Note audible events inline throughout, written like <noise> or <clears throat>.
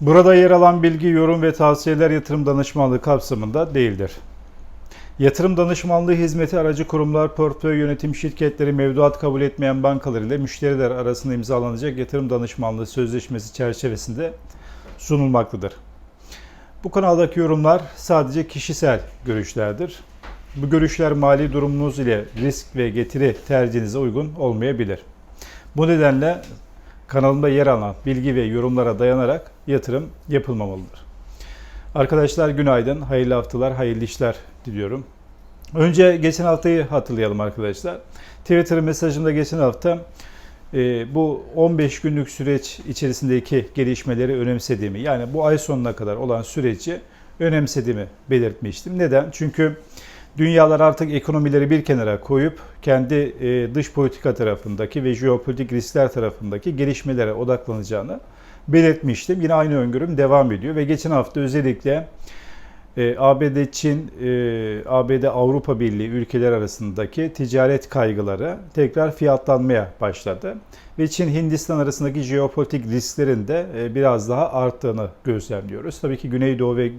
Burada yer alan bilgi, yorum ve tavsiyeler yatırım danışmanlığı kapsamında değildir. Yatırım danışmanlığı hizmeti aracı kurumlar, portföy yönetim şirketleri, mevduat kabul etmeyen bankalar ile müşteriler arasında imzalanacak yatırım danışmanlığı sözleşmesi çerçevesinde sunulmaktadır. Bu kanaldaki yorumlar sadece kişisel görüşlerdir. Bu görüşler mali durumunuz ile risk ve getiri tercihinize uygun olmayabilir. Bu nedenle kanalımda yer alan bilgi ve yorumlara dayanarak yatırım yapılmamalıdır. Arkadaşlar günaydın, hayırlı haftalar, hayırlı işler diliyorum. Önce geçen haftayı hatırlayalım arkadaşlar. Twitter mesajımda geçen hafta e, bu 15 günlük süreç içerisindeki gelişmeleri önemsediğimi, yani bu ay sonuna kadar olan süreci önemsediğimi belirtmiştim. Neden? Çünkü dünyalar artık ekonomileri bir kenara koyup kendi e, dış politika tarafındaki ve jeopolitik riskler tarafındaki gelişmelere odaklanacağını belirtmiştim. Yine aynı öngörüm devam ediyor ve geçen hafta özellikle e, ABD, Çin, e, ABD, Avrupa Birliği ülkeler arasındaki ticaret kaygıları tekrar fiyatlanmaya başladı. Ve Çin, Hindistan arasındaki jeopolitik risklerin de biraz daha arttığını gözlemliyoruz. Tabii ki Güneydoğu ve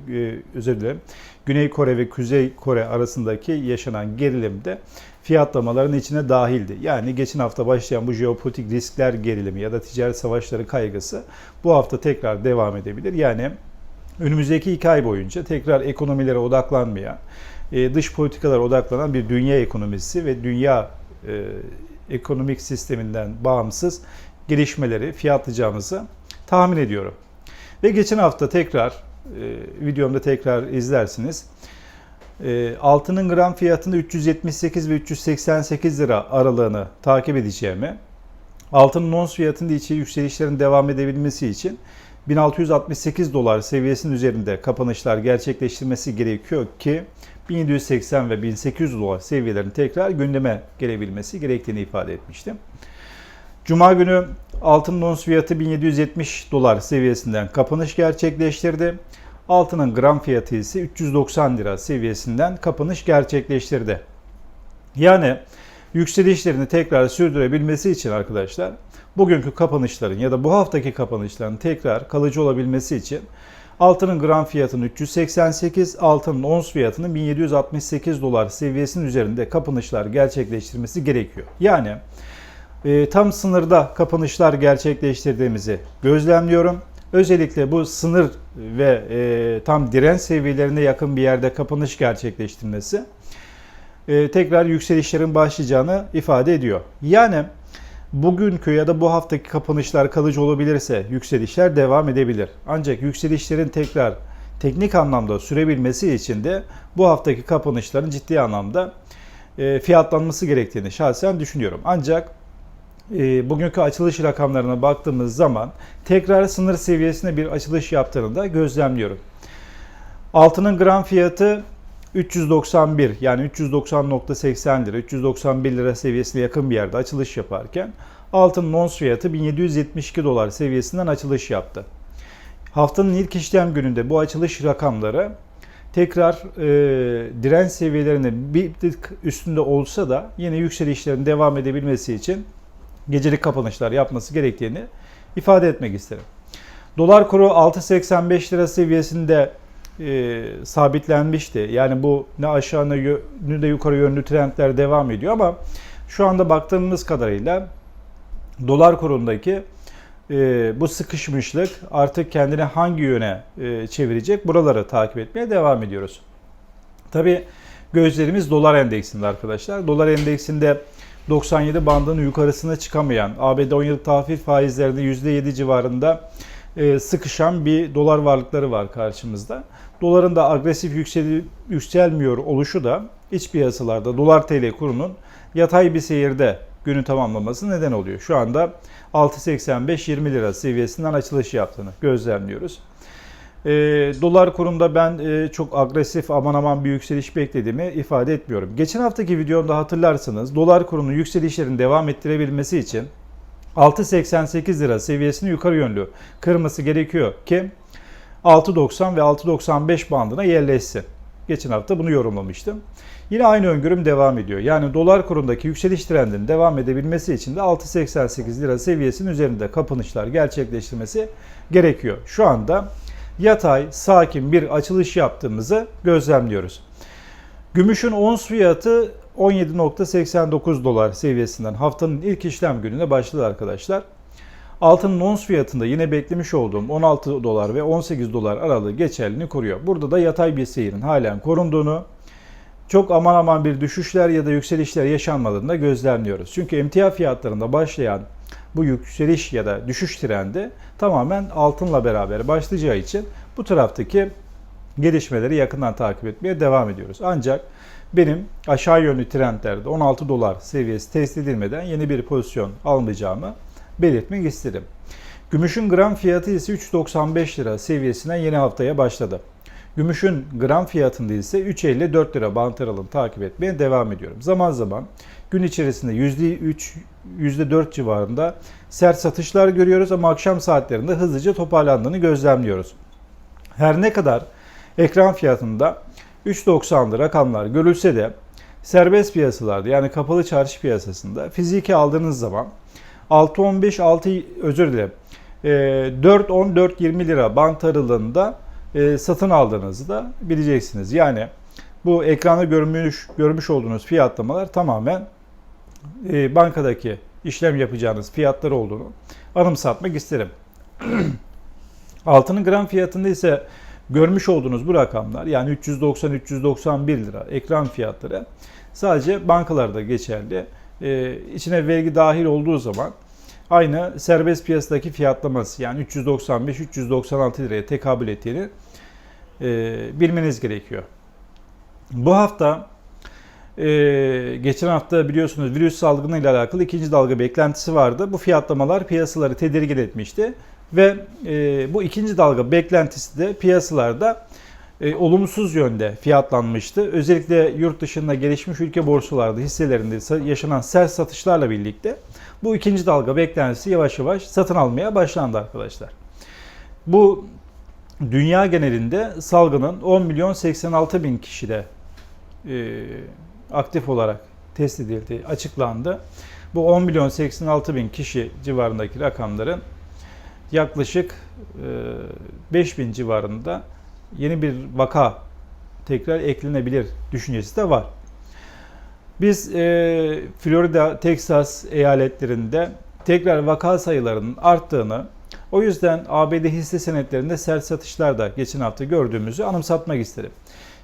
özür dilerim, Güney Kore ve Kuzey Kore arasındaki yaşanan gerilim de fiyatlamaların içine dahildi. Yani geçen hafta başlayan bu jeopolitik riskler gerilimi ya da ticaret savaşları kaygısı bu hafta tekrar devam edebilir. Yani önümüzdeki iki ay boyunca tekrar ekonomilere odaklanmaya, e, dış politikalara odaklanan bir dünya ekonomisi ve dünya e, ekonomik sisteminden bağımsız gelişmeleri fiyatlayacağımızı tahmin ediyorum. Ve geçen hafta tekrar, videomda tekrar izlersiniz. Altının gram fiyatında 378 ve 388 lira aralığını takip edeceğimi, altının ons fiyatında içi yükselişlerin devam edebilmesi için 1668 dolar seviyesinin üzerinde kapanışlar gerçekleştirmesi gerekiyor ki 1780 ve 1800 dolar seviyelerin tekrar gündeme gelebilmesi gerektiğini ifade etmiştim. Cuma günü altın ons fiyatı 1770 dolar seviyesinden kapanış gerçekleştirdi. Altının gram fiyatı ise 390 lira seviyesinden kapanış gerçekleştirdi. Yani yükselişlerini tekrar sürdürebilmesi için arkadaşlar bugünkü kapanışların ya da bu haftaki kapanışların tekrar kalıcı olabilmesi için altının gram fiyatının 388, altının ons fiyatının 1768 dolar seviyesinin üzerinde kapanışlar gerçekleştirmesi gerekiyor. Yani e, tam sınırda kapanışlar gerçekleştirdiğimizi gözlemliyorum. Özellikle bu sınır ve e, tam direnç seviyelerine yakın bir yerde kapanış gerçekleştirmesi e, tekrar yükselişlerin başlayacağını ifade ediyor. Yani bugünkü ya da bu haftaki kapanışlar kalıcı olabilirse yükselişler devam edebilir. Ancak yükselişlerin tekrar teknik anlamda sürebilmesi için de bu haftaki kapanışların ciddi anlamda e, fiyatlanması gerektiğini şahsen düşünüyorum. Ancak e, bugünkü açılış rakamlarına baktığımız zaman tekrar sınır seviyesine bir açılış yaptığını da gözlemliyorum. Altının gram fiyatı 391 yani 390.80 lira, 391 lira seviyesine yakın bir yerde açılış yaparken altın ons fiyatı 1772 dolar seviyesinden açılış yaptı. Haftanın ilk işlem gününde bu açılış rakamları tekrar e, direnç seviyelerinin bir tık üstünde olsa da yine yükselişlerin devam edebilmesi için gecelik kapanışlar yapması gerektiğini ifade etmek isterim. Dolar kuru 6.85 lira seviyesinde e, sabitlenmişti. Yani bu ne aşağı ne de yukarı yönlü trendler devam ediyor ama şu anda baktığımız kadarıyla dolar kurundaki e, bu sıkışmışlık artık kendini hangi yöne e, çevirecek buraları takip etmeye devam ediyoruz. Tabi gözlerimiz dolar endeksinde arkadaşlar. Dolar endeksinde 97 bandının yukarısına çıkamayan ABD 10 yıllık tahvil faizlerinde %7 civarında e, sıkışan bir dolar varlıkları var karşımızda. Doların da agresif yüksel, yükselmiyor oluşu da iç piyasalarda dolar TL kurunun yatay bir seyirde günü tamamlaması neden oluyor. Şu anda 6.85-20 lira seviyesinden açılış yaptığını gözlemliyoruz. E, dolar kurunda ben e, çok agresif aman aman bir yükseliş beklediğimi ifade etmiyorum. Geçen haftaki videomda hatırlarsınız dolar kurunun yükselişlerin devam ettirebilmesi için 6.88 lira seviyesini yukarı yönlü kırması gerekiyor ki 6.90 ve 6.95 bandına yerleşsin. Geçen hafta bunu yorumlamıştım. Yine aynı öngörüm devam ediyor. Yani dolar kurundaki yükseliş trendinin devam edebilmesi için de 6.88 lira seviyesinin üzerinde kapanışlar gerçekleştirmesi gerekiyor. Şu anda yatay, sakin bir açılış yaptığımızı gözlemliyoruz. Gümüşün ons fiyatı 17.89 dolar seviyesinden haftanın ilk işlem gününe başladı arkadaşlar. Altının ons fiyatında yine beklemiş olduğum 16 dolar ve 18 dolar aralığı geçerliliğini koruyor. Burada da yatay bir seyirin halen korunduğunu, çok aman aman bir düşüşler ya da yükselişler yaşanmadığını da gözlemliyoruz. Çünkü emtia fiyatlarında başlayan bu yükseliş ya da düşüş trendi tamamen altınla beraber başlayacağı için bu taraftaki gelişmeleri yakından takip etmeye devam ediyoruz. Ancak benim aşağı yönlü trendlerde 16 dolar seviyesi test edilmeden yeni bir pozisyon almayacağımı belirtmek istedim. Gümüşün gram fiyatı ise 3.95 lira seviyesinden yeni haftaya başladı. Gümüşün gram fiyatında ise 3.54 lira bant aralığını takip etmeye devam ediyorum. Zaman zaman gün içerisinde %3, %4 civarında sert satışlar görüyoruz ama akşam saatlerinde hızlıca toparlandığını gözlemliyoruz. Her ne kadar ekran fiyatında 3.90'lı rakamlar görülse de serbest piyasalarda yani kapalı çarşı piyasasında fiziki aldığınız zaman 6.15 6 özür dilerim 4.10 4.20 lira bant aralığında e, satın aldığınızı da bileceksiniz. Yani bu ekranda görmüş görmüş olduğunuz fiyatlamalar tamamen e, bankadaki işlem yapacağınız fiyatlar olduğunu anımsatmak isterim. <clears throat> Altının gram fiyatında ise görmüş olduğunuz bu rakamlar yani 390-391 lira ekran fiyatları sadece bankalarda geçerli. Ee, içine vergi dahil olduğu zaman aynı serbest piyasadaki fiyatlaması yani 395-396 liraya tekabül ettiğini e, bilmeniz gerekiyor. Bu hafta e, geçen hafta biliyorsunuz virüs salgını ile alakalı ikinci dalga beklentisi vardı. Bu fiyatlamalar piyasaları tedirgin etmişti ve e, bu ikinci dalga beklentisi de piyasalarda e, olumsuz yönde fiyatlanmıştı. Özellikle yurt dışında gelişmiş ülke borsalarda hisselerinde yaşanan sert satışlarla birlikte bu ikinci dalga beklentisi yavaş yavaş satın almaya başlandı arkadaşlar. Bu dünya genelinde salgının 10 milyon 86 bin kişide e, aktif olarak test edildiği açıklandı. Bu 10 milyon 86 bin kişi civarındaki rakamların yaklaşık e, 5 bin civarında yeni bir vaka tekrar eklenebilir düşüncesi de var. Biz e, Florida, Texas eyaletlerinde tekrar vaka sayılarının arttığını, o yüzden ABD hisse senetlerinde sert satışlar da geçen hafta gördüğümüzü anımsatmak isterim.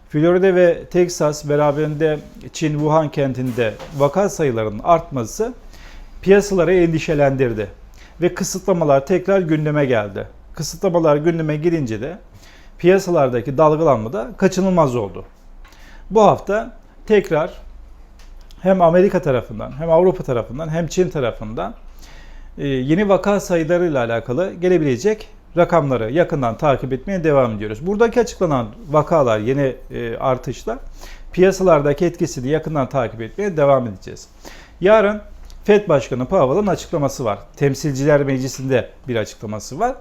Florida ve Texas beraberinde Çin Wuhan kentinde vaka sayılarının artması piyasaları endişelendirdi ve kısıtlamalar tekrar gündeme geldi. Kısıtlamalar gündeme gelince de piyasalardaki dalgalanma da kaçınılmaz oldu. Bu hafta tekrar hem Amerika tarafından hem Avrupa tarafından hem Çin tarafından e, yeni vaka sayılarıyla alakalı gelebilecek rakamları yakından takip etmeye devam ediyoruz. Buradaki açıklanan vakalar, yeni e, artışlar piyasalardaki etkisini yakından takip etmeye devam edeceğiz. Yarın Fed Başkanı Powell'ın açıklaması var. Temsilciler Meclisi'nde bir açıklaması var.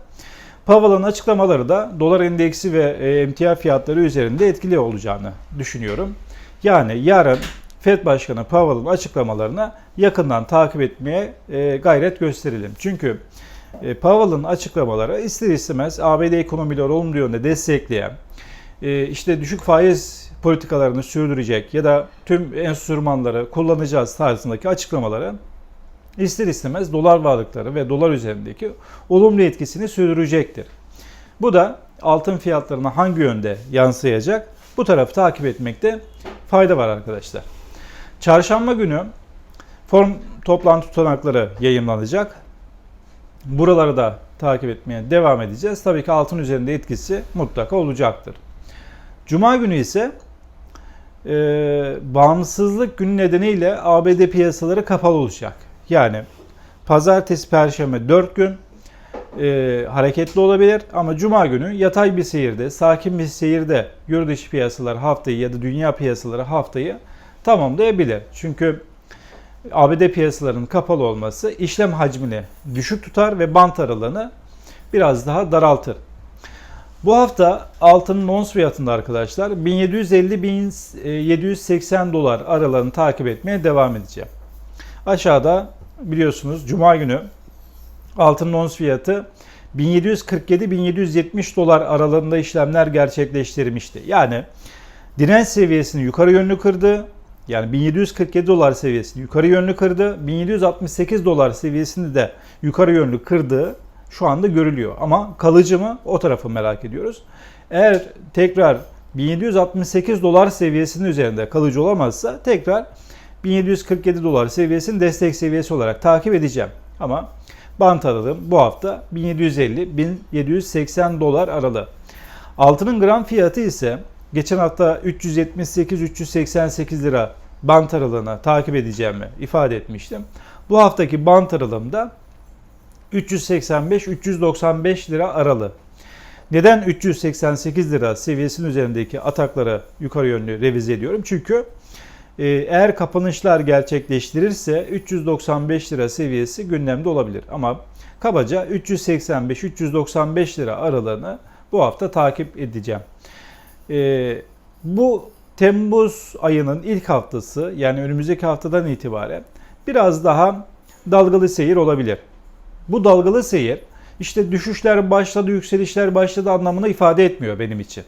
Powell'ın açıklamaları da dolar endeksi ve e, emtia fiyatları üzerinde etkili olacağını düşünüyorum. Yani yarın Fed Başkanı Powell'ın açıklamalarına yakından takip etmeye e, gayret gösterelim. Çünkü e, Powell'ın açıklamaları ister istemez ABD ekonomileri olumlu yönde destekleyen, işte düşük faiz politikalarını sürdürecek ya da tüm enstrümanları kullanacağız tarzındaki açıklamaları ister istemez dolar varlıkları ve dolar üzerindeki olumlu etkisini sürdürecektir. Bu da altın fiyatlarına hangi yönde yansıyacak? Bu tarafı takip etmekte fayda var arkadaşlar. Çarşamba günü form toplantı tutanakları yayınlanacak. Buraları da takip etmeye devam edeceğiz. Tabii ki altın üzerinde etkisi mutlaka olacaktır. Cuma günü ise e, bağımsızlık günü nedeniyle ABD piyasaları kapalı olacak. Yani pazartesi, perşembe 4 gün e, hareketli olabilir ama cuma günü yatay bir seyirde, sakin bir seyirde yurt dışı piyasalar haftayı ya da dünya piyasaları haftayı tamamlayabilir. Çünkü ABD piyasalarının kapalı olması işlem hacmini düşük tutar ve bant aralığını biraz daha daraltır. Bu hafta altının ons fiyatında arkadaşlar 1750-1780 dolar aralığını takip etmeye devam edeceğim. Aşağıda biliyorsunuz Cuma günü altının ons fiyatı 1747-1770 dolar aralığında işlemler gerçekleştirmişti. Yani direnç seviyesini yukarı yönlü kırdı. Yani 1747 dolar seviyesini yukarı yönlü kırdı. 1768 dolar seviyesini de yukarı yönlü kırdığı şu anda görülüyor. Ama kalıcı mı? O tarafı merak ediyoruz. Eğer tekrar 1768 dolar seviyesinin üzerinde kalıcı olamazsa tekrar 1747 dolar seviyesini destek seviyesi olarak takip edeceğim. Ama bant aralığım bu hafta 1750-1780 dolar aralığı. Altının gram fiyatı ise geçen hafta 378-388 lira bant aralığına takip edeceğimi ifade etmiştim. Bu haftaki bant aralığımda 385-395 lira aralığı. Neden 388 lira seviyesinin üzerindeki atakları yukarı yönlü revize ediyorum? Çünkü eğer kapanışlar gerçekleştirirse 395 lira seviyesi gündemde olabilir. Ama kabaca 385-395 lira aralığını bu hafta takip edeceğim. E, bu Temmuz ayının ilk haftası yani önümüzdeki haftadan itibaren biraz daha dalgalı seyir olabilir. Bu dalgalı seyir işte düşüşler başladı, yükselişler başladı anlamını ifade etmiyor benim için.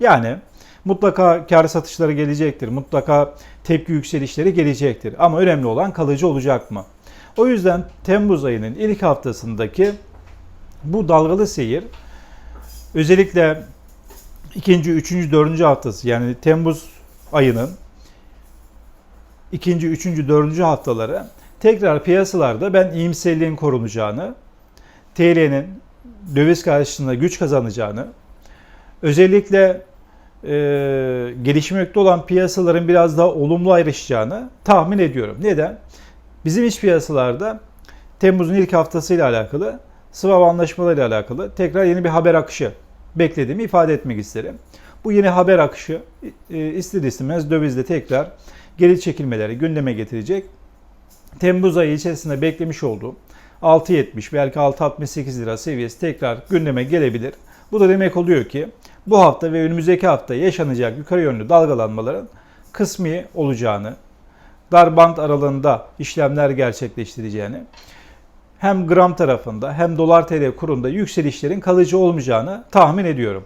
Yani mutlaka kar satışları gelecektir. Mutlaka tepki yükselişleri gelecektir. Ama önemli olan kalıcı olacak mı? O yüzden Temmuz ayının ilk haftasındaki bu dalgalı seyir özellikle ikinci, üçüncü, dördüncü haftası yani Temmuz ayının ikinci, üçüncü, dördüncü haftaları tekrar piyasalarda ben iyimserliğin korunacağını, TL'nin döviz karşısında güç kazanacağını, özellikle e, gelişmekte olan piyasaların biraz daha olumlu ayrışacağını tahmin ediyorum. Neden? Bizim iç piyasalarda Temmuz'un ilk haftasıyla alakalı, swap anlaşmalarıyla alakalı tekrar yeni bir haber akışı beklediğimi ifade etmek isterim. Bu yeni haber akışı e, ister istemez dövizde tekrar geri çekilmeleri gündeme getirecek. Temmuz ayı içerisinde beklemiş olduğum 6.70 belki 6.68 lira seviyesi tekrar gündeme gelebilir. Bu da demek oluyor ki bu hafta ve önümüzdeki hafta yaşanacak yukarı yönlü dalgalanmaların kısmi olacağını, dar band aralığında işlemler gerçekleştireceğini, hem gram tarafında hem dolar TL kurunda yükselişlerin kalıcı olmayacağını tahmin ediyorum.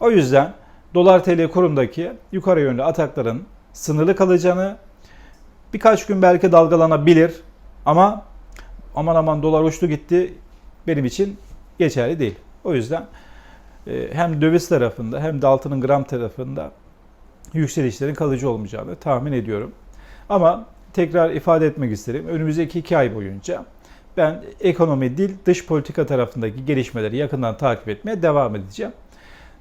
O yüzden dolar TL kurundaki yukarı yönlü atakların sınırlı kalacağını, birkaç gün belki dalgalanabilir ama aman aman dolar uçtu gitti benim için geçerli değil. O yüzden hem döviz tarafında hem de altının gram tarafında yükselişlerin kalıcı olmayacağını tahmin ediyorum. Ama tekrar ifade etmek isterim. Önümüzdeki iki ay boyunca ben ekonomi, dil, dış politika tarafındaki gelişmeleri yakından takip etmeye devam edeceğim.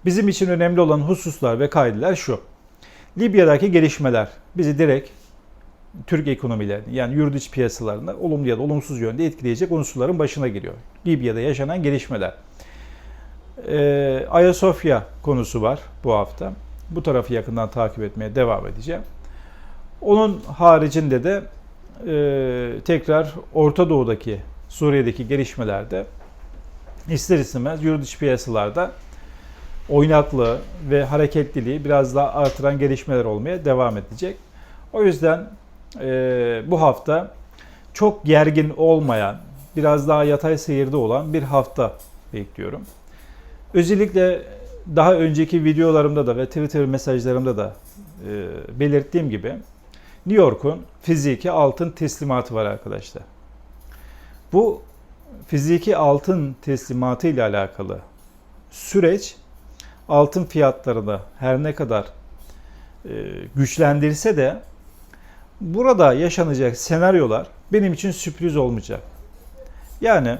Bizim için önemli olan hususlar ve kaideler şu. Libya'daki gelişmeler bizi direkt Türk ekonomilerini yani yurt içi piyasalarını olumlu ya da olumsuz yönde etkileyecek unsurların başına geliyor. Libya'da yaşanan gelişmeler. Ee, Ayasofya konusu var bu hafta. Bu tarafı yakından takip etmeye devam edeceğim. Onun haricinde de e, tekrar Orta Doğu'daki, Suriye'deki gelişmelerde ister istemez yurt içi piyasalarda oynaklığı ve hareketliliği biraz daha artıran gelişmeler olmaya devam edecek. O yüzden e, bu hafta çok gergin olmayan, biraz daha yatay seyirde olan bir hafta bekliyorum. Özellikle daha önceki videolarımda da ve Twitter mesajlarımda da e, belirttiğim gibi New York'un fiziki altın teslimatı var arkadaşlar. Bu fiziki altın teslimatı ile alakalı süreç altın fiyatlarını her ne kadar e, güçlendirse de burada yaşanacak senaryolar benim için sürpriz olmayacak. Yani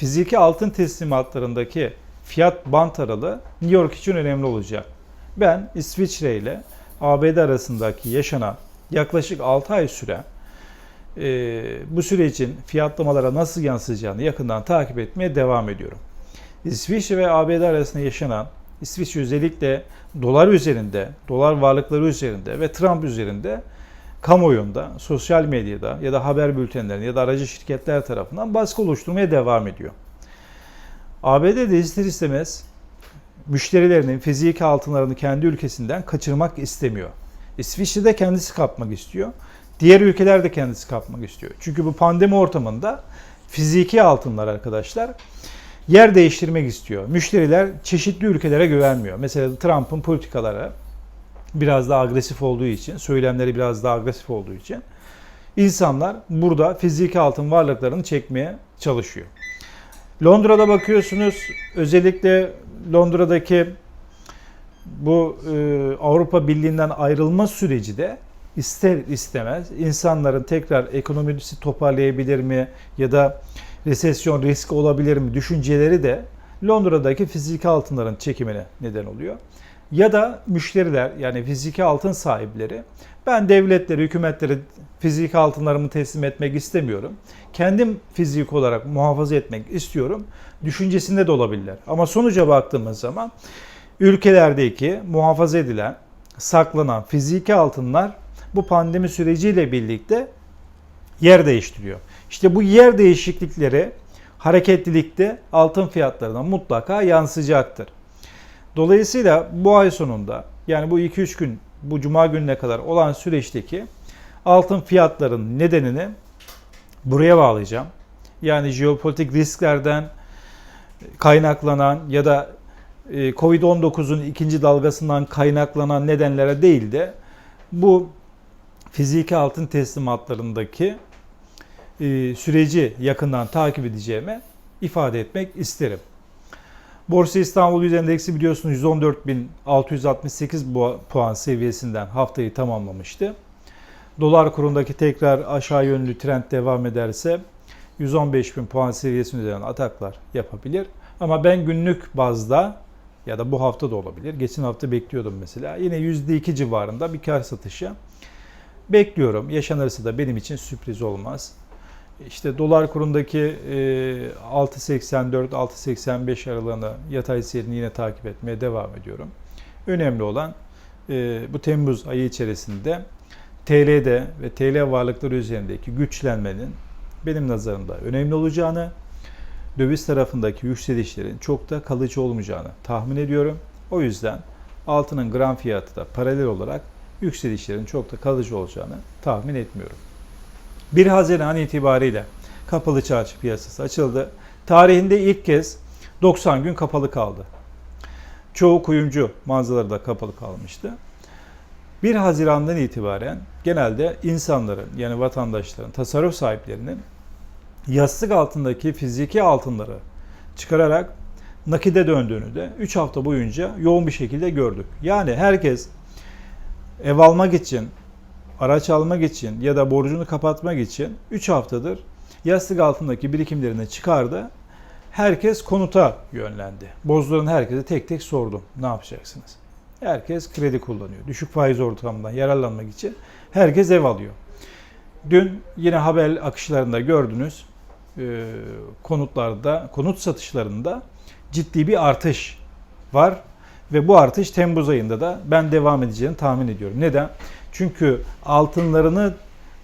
fiziki altın teslimatlarındaki fiyat bant aralığı New York için önemli olacak. Ben İsviçre ile ABD arasındaki yaşanan yaklaşık 6 ay süren e, bu sürecin fiyatlamalara nasıl yansıyacağını yakından takip etmeye devam ediyorum. İsviçre ve ABD arasında yaşanan İsviçre özellikle dolar üzerinde, dolar varlıkları üzerinde ve Trump üzerinde kamuoyunda, sosyal medyada ya da haber bültenlerinde ya da aracı şirketler tarafından baskı oluşturmaya devam ediyor. ABD de ister istemez müşterilerinin fiziki altınlarını kendi ülkesinden kaçırmak istemiyor. İsviçre de kendisi kapmak istiyor. Diğer ülkeler de kendisi kapmak istiyor. Çünkü bu pandemi ortamında fiziki altınlar arkadaşlar yer değiştirmek istiyor. Müşteriler çeşitli ülkelere güvenmiyor. Mesela Trump'ın politikaları biraz daha agresif olduğu için, söylemleri biraz daha agresif olduğu için insanlar burada fiziki altın varlıklarını çekmeye çalışıyor. Londra'da bakıyorsunuz özellikle Londra'daki bu e, Avrupa Birliği'nden ayrılma süreci de ister istemez insanların tekrar ekonomisi toparlayabilir mi ya da resesyon riski olabilir mi düşünceleri de Londra'daki fiziki altınların çekimine neden oluyor. Ya da müşteriler yani fiziki altın sahipleri ben devletleri, hükümetleri fiziki altınlarımı teslim etmek istemiyorum. Kendim fizik olarak muhafaza etmek istiyorum. Düşüncesinde de olabilirler. Ama sonuca baktığımız zaman ülkelerdeki muhafaza edilen, saklanan fiziki altınlar bu pandemi süreciyle birlikte yer değiştiriyor. İşte bu yer değişiklikleri hareketlilikte altın fiyatlarına mutlaka yansıyacaktır. Dolayısıyla bu ay sonunda yani bu 2-3 gün bu cuma gününe kadar olan süreçteki altın fiyatların nedenini buraya bağlayacağım. Yani jeopolitik risklerden kaynaklanan ya da e, Covid-19'un ikinci dalgasından kaynaklanan nedenlere değil de bu fiziki altın teslimatlarındaki e, süreci yakından takip edeceğime ifade etmek isterim. Borsa İstanbul Yüz Endeksi biliyorsunuz 114.668 puan seviyesinden haftayı tamamlamıştı. Dolar kurundaki tekrar aşağı yönlü trend devam ederse 115.000 puan seviyesinin üzerine ataklar yapabilir. Ama ben günlük bazda ya da bu hafta da olabilir. Geçen hafta bekliyordum mesela. Yine %2 civarında bir kar satışı bekliyorum. Yaşanırsa da benim için sürpriz olmaz. İşte dolar kurundaki 6.84-6.85 aralığını yatay seyrini yine takip etmeye devam ediyorum. Önemli olan bu Temmuz ayı içerisinde TL'de ve TL varlıkları üzerindeki güçlenmenin benim nazarımda önemli olacağını, döviz tarafındaki yükselişlerin çok da kalıcı olmayacağını tahmin ediyorum. O yüzden altının gram fiyatı da paralel olarak yükselişlerin çok da kalıcı olacağını tahmin etmiyorum. 1 Haziran itibariyle kapalı çarşı piyasası açıldı. Tarihinde ilk kez 90 gün kapalı kaldı. Çoğu kuyumcu mağazaları da kapalı kalmıştı. 1 Haziran'dan itibaren genelde insanların yani vatandaşların, tasarruf sahiplerinin yastık altındaki fiziki altınları çıkararak nakide döndüğünü de 3 hafta boyunca yoğun bir şekilde gördük. Yani herkes ev almak için, araç almak için ya da borcunu kapatmak için 3 haftadır yastık altındaki birikimlerini çıkardı. Herkes konuta yönlendi. Bozduran herkese tek tek sordum. Ne yapacaksınız? Herkes kredi kullanıyor. Düşük faiz ortamından yararlanmak için herkes ev alıyor. Dün yine haber akışlarında gördünüz e, konutlarda, konut satışlarında ciddi bir artış var. Ve bu artış Temmuz ayında da ben devam edeceğini tahmin ediyorum. Neden? Çünkü altınlarını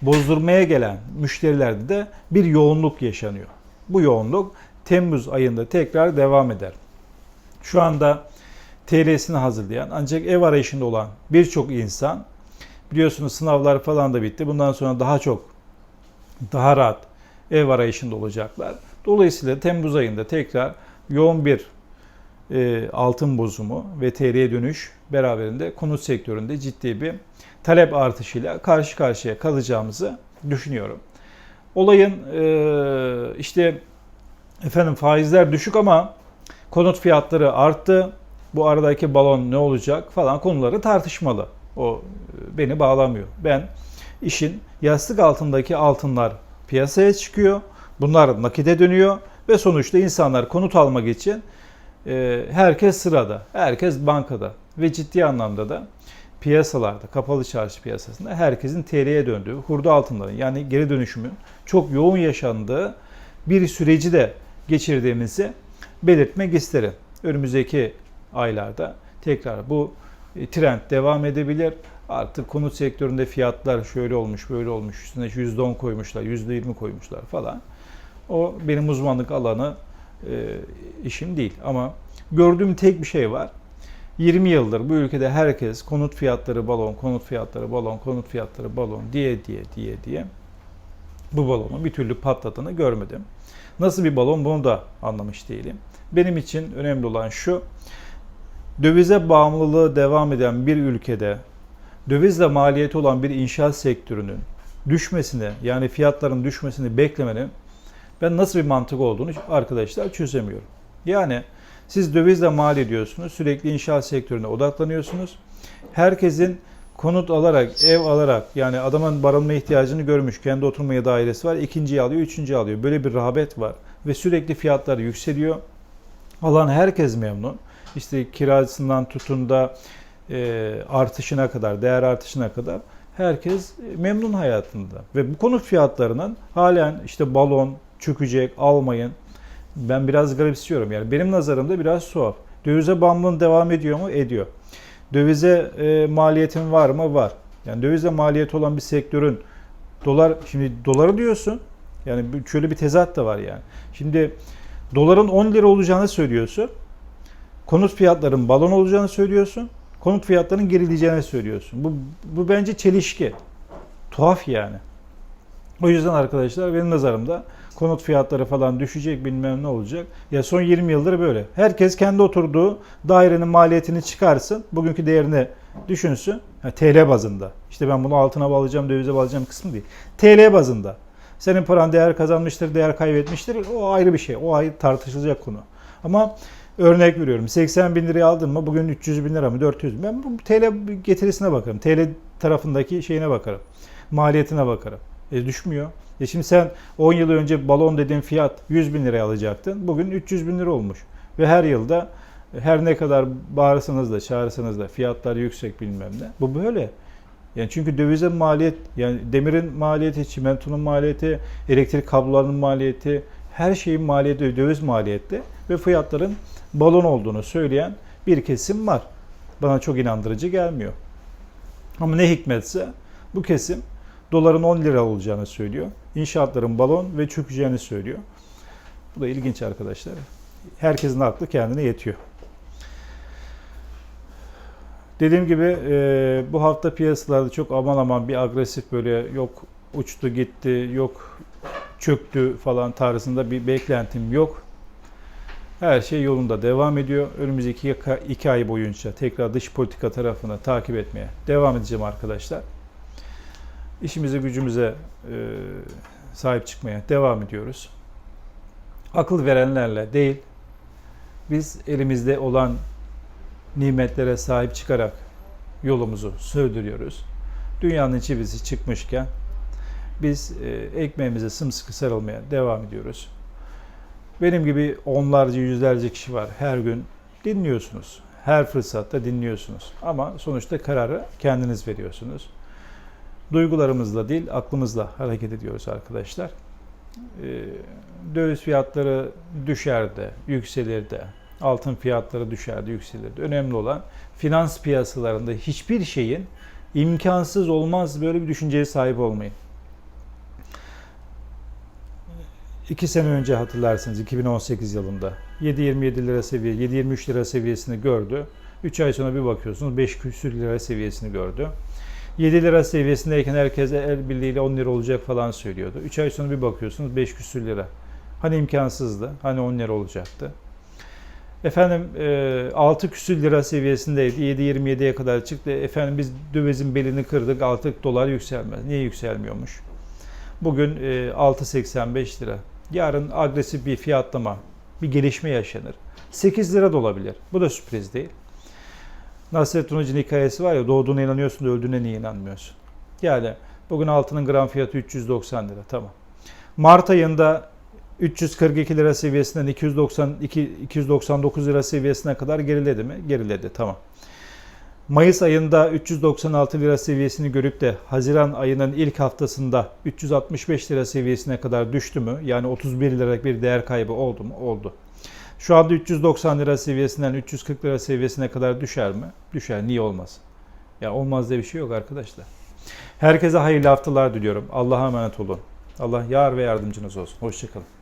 bozdurmaya gelen müşterilerde de bir yoğunluk yaşanıyor. Bu yoğunluk Temmuz ayında tekrar devam eder. Şu anda TL'sini hazırlayan ancak ev arayışında olan birçok insan biliyorsunuz sınavlar falan da bitti. Bundan sonra daha çok daha rahat ev arayışında olacaklar. Dolayısıyla Temmuz ayında tekrar yoğun bir e, altın bozumu ve TL'ye dönüş beraberinde konut sektöründe ciddi bir talep artışıyla karşı karşıya kalacağımızı düşünüyorum. Olayın e, işte efendim faizler düşük ama konut fiyatları arttı. Bu aradaki balon ne olacak falan konuları tartışmalı. O e, beni bağlamıyor. Ben işin yastık altındaki altınlar piyasaya çıkıyor. Bunlar nakide dönüyor ve sonuçta insanlar konut almak için e, herkes sırada, herkes bankada ve ciddi anlamda da piyasalarda, kapalı çarşı piyasasında herkesin TL'ye döndüğü, hurda altınların yani geri dönüşümün çok yoğun yaşandığı bir süreci de geçirdiğimizi belirtmek isterim. Önümüzdeki aylarda tekrar bu e, trend devam edebilir. Artık konut sektöründe fiyatlar şöyle olmuş, böyle olmuş, üstüne %10 koymuşlar, %20 koymuşlar falan. O benim uzmanlık alanı e, işim değil. Ama gördüğüm tek bir şey var. 20 yıldır bu ülkede herkes konut fiyatları balon, konut fiyatları balon, konut fiyatları balon diye diye diye diye bu balonu bir türlü patladığını görmedim. Nasıl bir balon bunu da anlamış değilim. Benim için önemli olan şu, dövize bağımlılığı devam eden bir ülkede dövizle maliyeti olan bir inşaat sektörünün düşmesini yani fiyatların düşmesini beklemenin ben nasıl bir mantık olduğunu arkadaşlar çözemiyorum. Yani siz dövizle mal ediyorsunuz, sürekli inşaat sektörüne odaklanıyorsunuz. Herkesin konut alarak, ev alarak yani adamın barınma ihtiyacını görmüş, kendi oturmaya dairesi var, ikinciyi alıyor, üçüncüyü alıyor. Böyle bir rağbet var ve sürekli fiyatlar yükseliyor. Alan herkes memnun. İşte kiracısından tutun da e, artışına kadar, değer artışına kadar herkes memnun hayatında. Ve bu konut fiyatlarının halen işte balon, çökecek, almayın. Ben biraz garipsiyorum. Yani benim nazarımda biraz tuhaf. Dövize bağımlılığın devam ediyor mu? Ediyor. Dövize e, maliyetin var mı? Var. Yani dövize maliyeti olan bir sektörün dolar şimdi doları diyorsun. Yani şöyle bir tezat da var yani. Şimdi doların 10 lira olacağını söylüyorsun. Konut fiyatlarının balon olacağını söylüyorsun. Konut fiyatlarının gerileyeceğini söylüyorsun. Bu, bu bence çelişki. Tuhaf yani. O yüzden arkadaşlar benim nazarımda konut fiyatları falan düşecek bilmem ne olacak. Ya son 20 yıldır böyle. Herkes kendi oturduğu dairenin maliyetini çıkarsın. Bugünkü değerini düşünsün. Ha, TL bazında. İşte ben bunu altına bağlayacağım, dövize bağlayacağım kısmı değil. TL bazında. Senin paran değer kazanmıştır, değer kaybetmiştir. O ayrı bir şey. O ayrı tartışılacak konu. Ama örnek veriyorum. 80 bin liraya aldın mı bugün 300 bin lira mı 400 bin. Ben bu TL getirisine bakarım. TL tarafındaki şeyine bakarım. Maliyetine bakarım. E, düşmüyor. E şimdi sen 10 yıl önce balon dediğin fiyat 100 bin liraya alacaktın. Bugün 300 bin lira olmuş. Ve her yılda her ne kadar bağırsanız da çağırsanız da fiyatlar yüksek bilmem ne. Bu böyle. Yani çünkü dövize maliyet, yani demirin maliyeti, çimentonun maliyeti, elektrik kablolarının maliyeti, her şeyin maliyeti döviz maliyeti ve fiyatların balon olduğunu söyleyen bir kesim var. Bana çok inandırıcı gelmiyor. Ama ne hikmetse bu kesim doların 10 lira olacağını söylüyor. İnşaatların balon ve çökeceğini söylüyor. Bu da ilginç arkadaşlar. Herkesin aklı kendine yetiyor. Dediğim gibi e, bu hafta piyasalarda çok aman aman bir agresif böyle yok uçtu gitti, yok çöktü falan tarzında bir beklentim yok. Her şey yolunda devam ediyor. Önümüzdeki iki ay boyunca tekrar dış politika tarafını takip etmeye devam edeceğim arkadaşlar. İşimize gücümüze e, sahip çıkmaya devam ediyoruz. Akıl verenlerle değil, biz elimizde olan nimetlere sahip çıkarak yolumuzu sürdürüyoruz. Dünyanın çivisi çıkmışken biz e, ekmeğimize sımsıkı sarılmaya devam ediyoruz. Benim gibi onlarca, yüzlerce kişi var. Her gün dinliyorsunuz. Her fırsatta dinliyorsunuz. Ama sonuçta kararı kendiniz veriyorsunuz. Duygularımızla değil, aklımızla hareket ediyoruz arkadaşlar. Ee, döviz fiyatları düşer de, yükselir de, altın fiyatları düşer de, yükselir de. Önemli olan finans piyasalarında hiçbir şeyin imkansız olmaz böyle bir düşünceye sahip olmayın. İki sene önce hatırlarsınız 2018 yılında 7.27 lira seviye, 7.23 lira seviyesini gördü. 3 ay sonra bir bakıyorsunuz 5 küsür lira seviyesini gördü. 7 lira seviyesindeyken herkes el birliğiyle 10 lira olacak falan söylüyordu. 3 ay sonra bir bakıyorsunuz 5 küsür lira. Hani imkansızdı, hani 10 lira olacaktı. Efendim 6 küsür lira seviyesindeydi. 7.27'ye kadar çıktı. Efendim biz dövizin belini kırdık artık dolar yükselmez. Niye yükselmiyormuş? Bugün 6.85 lira. Yarın agresif bir fiyatlama, bir gelişme yaşanır. 8 lira da olabilir. Bu da sürpriz değil. Nasrettin Hoca'nın hikayesi var ya doğduğuna inanıyorsun da öldüğüne niye inanmıyorsun? Yani bugün altının gram fiyatı 390 lira tamam. Mart ayında 342 lira seviyesinden 292 299 lira seviyesine kadar geriledi mi? Geriledi tamam. Mayıs ayında 396 lira seviyesini görüp de Haziran ayının ilk haftasında 365 lira seviyesine kadar düştü mü? Yani 31 liralık bir değer kaybı oldu mu? Oldu. Şu anda 390 lira seviyesinden 340 lira seviyesine kadar düşer mi? Düşer. Niye olmaz? Ya olmaz diye bir şey yok arkadaşlar. Herkese hayırlı haftalar diliyorum. Allah'a emanet olun. Allah yar ve yardımcınız olsun. Hoşçakalın.